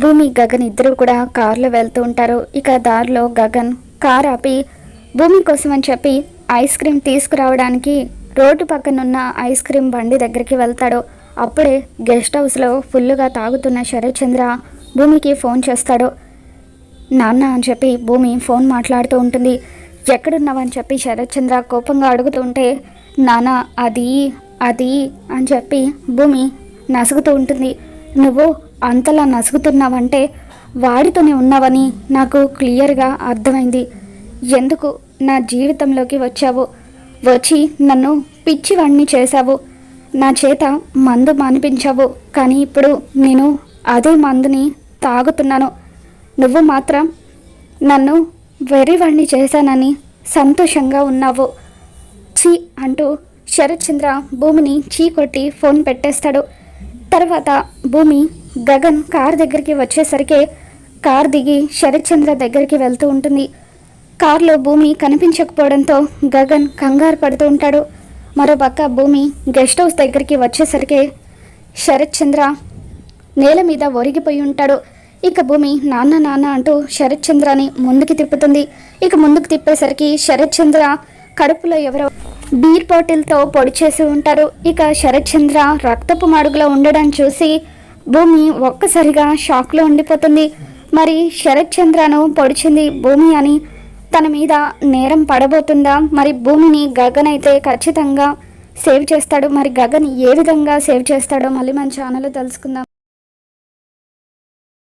భూమి గగన్ ఇద్దరు కూడా కారులో వెళ్తూ ఉంటారు. ఇక దారిలో గగన్ కార్ ఆపి భూమి కోసం అని చెప్పి ఐస్ క్రీమ్ తీసుకురావడానికి రోడ్డు పక్కనున్న ఐస్ క్రీమ్ బండి దగ్గరికి వెళ్తాడు. అప్పుడే గెస్ట్ హౌస్లో ఫుల్గా తాగుతున్న శరత్చంద్ర భూమికి ఫోన్ చేస్తాడు. నాన్న అని చెప్పి భూమి ఫోన్ మాట్లాడుతూ ఉంటుంది. ఎక్కడున్నావని చెప్పి శరత్చంద్ర కోపంగా అడుగుతుంటే నాన్న అది అది అని చెప్పి భూమి నసుగుతూ ఉంటుంది. నువ్వు అంతలా నసుగుతున్నావంటే వాడితోనే ఉన్నావని నాకు క్లియర్గా అర్థమైంది. ఎందుకు నా జీవితంలోకి వచ్చావు? వచ్చి నన్ను పిచ్చివాణ్ణి చేశావు. నా చేత మందు మానిపించావు. కానీ ఇప్పుడు నేను అదే మందుని తాగుతున్నాను. నువ్వు మాత్రం నన్ను వెర్రివాణ్ణి చేశానని సంతోషంగా ఉన్నావు. చీ అంటూ శరత్చంద్ర భూమిని చీ కొట్టి ఫోన్ పెట్టేస్తాడు. తర్వాత భూమి గగన్ కార్ దగ్గరికి వచ్చేసరికి కార్ దిగి శరత్చంద్ర దగ్గరికి వెళ్తూ ఉంటుంది. కార్లో భూమి కనిపించకపోవడంతో గగన్ కంగారు పడుతూ ఉంటాడు. మరోపక్క భూమి గెస్ట్ హౌస్ దగ్గరికి వచ్చేసరికి శరత్చంద్ర నేల మీద ఒరిగిపోయి ఉంటాడు. ఇక భూమి నాన్న నాన్న అంటూ శరత్చంద్రని ముందుకు ముందుకి తిప్పుతుంది. ఇక ముందుకు తిప్పేసరికి శరత్చంద్ర కడుపులో ఎవరో బీర్ బాటిల్తో పొడి చేసి ఉంటారు. ఇక శరత్చంద్ర రక్తపు మడుగులో ఉండడం చూసి భూమి ఒక్కసారిగా షాక్లో ఉండిపోతుంది. మరి శరత్ చంద్రను పొడిచింది భూమి అని తన మీద నేరం పడబోతుందా? మరి భూమిని గగన్ అయితే ఖచ్చితంగా సేవ్ చేస్తాడు. మరి గగన్ ఏ విధంగా సేవ్ చేస్తాడో మళ్ళీ మన ఛానల్లో తెలుసుకుందాం.